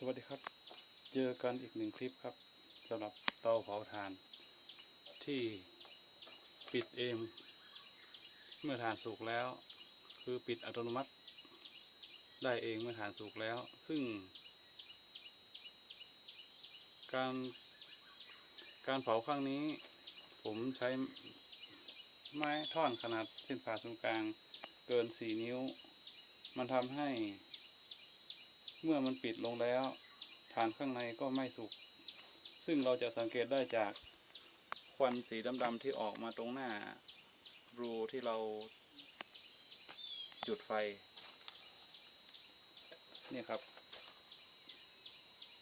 สวัสดีครับ เจอกันอีกหนึ่งคลิปครับสำหรับเตาเผาถ่าน ที่ปิดเองเมื่อถ่านสุกแล้ว คือปิดอัตโนมัติ ได้เองเมื่อถ่านสุกแล้ว ซึ่ง การการเผาครั้งนี้ ผมใช้ไม้ท่อนขนาดเส้นผ่าศูนย์กลางเกิน 4 นิ้ว มันทำให้ เมื่อมันปิดลงแล้วฐานข้างในก็ไม่สุก ซึ่งเราจะสังเกตได้จากควันสีดำๆที่ออกมาตรงหน้า รูที่เราจุดไฟ นี่ครับ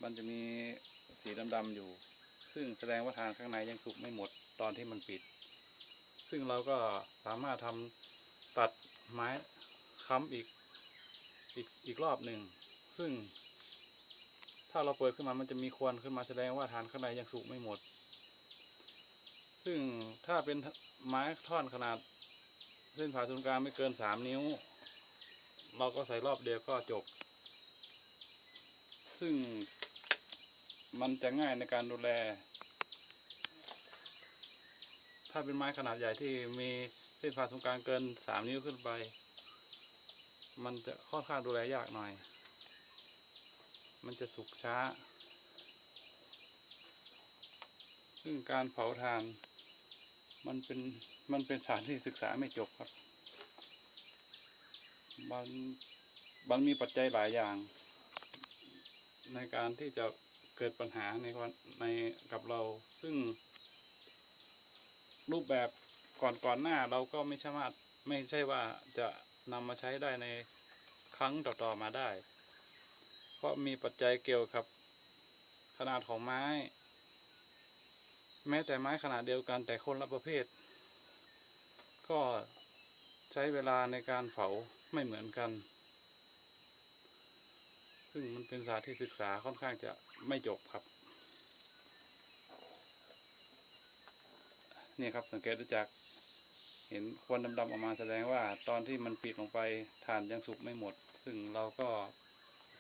มันจะมีสีดำๆอยู่ ซึ่งแสดงว่าทางข้างในยังสุกไม่หมดตอนที่มันปิด ซึ่งเราก็สามารถทำตัดไม้ค้ำอีกอีกอีกรอบหนึ่ง ซึ่ง ถ้าเราเปิดขึ้นมามันจะมีควันขึ้นมาแสดงว่าฐานข้างในยังสุกไม่หมด ซึ่งถ้าเป็นไม้ท่อนขนาด เส้นผ่าศูนย์กลางไม่เกินสามนิ้ว เราก็ใส่รอบเดียวก็จบ ซึ่งมันจะง่ายในการดูแล ถ้าเป็นไม้ขนาดใหญ่ที่มีเส้นผ่าศูนย์กลางเกินสามนิ้วขึ้นไป มันจะค่อนข้างดูแลยากหน่อย มันจะสุกช้า ซึ่งการเผาถ่าน มันเป็นมันเป็นสานที่ศึกษาไม่จบครับมันมันมีปัจจัยหลายอย่าง ในการที่จะเกิดปัญหาในวันในกับเรา ซึ่ง รูปแบบก่อนก่อนหน้าเราก็ไม่สามารถไม่ใช่ว่าจะนำมาใช้ได้ในครั้งต่อๆมาได้ เพราะมีปัจจัยเกี่ยวกับขนาดของไม้ แม้แต่ไม้ขนาดเดียวกันแต่คนละประเภท ก็ใช้เวลาในการเผาไม่เหมือนกัน ซึ่งมันเป็นศาสตร์ที่ศึกษาค่อนข้างจะไม่จบครับ นี่ครับสังเกตได้จากเห็นควันดำๆออกมาแสดงว่า ตอนที่มันปิดลงไปถ่านยังสุกไม่หมด ซึ่งเราก็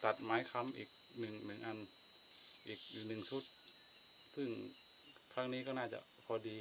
ตัดไม้ค้ำอีกหนึ่งหนึ่งอัน อีกหนึ่งชุด ซึ่งครั้งนี้ก็น่าจะพอดี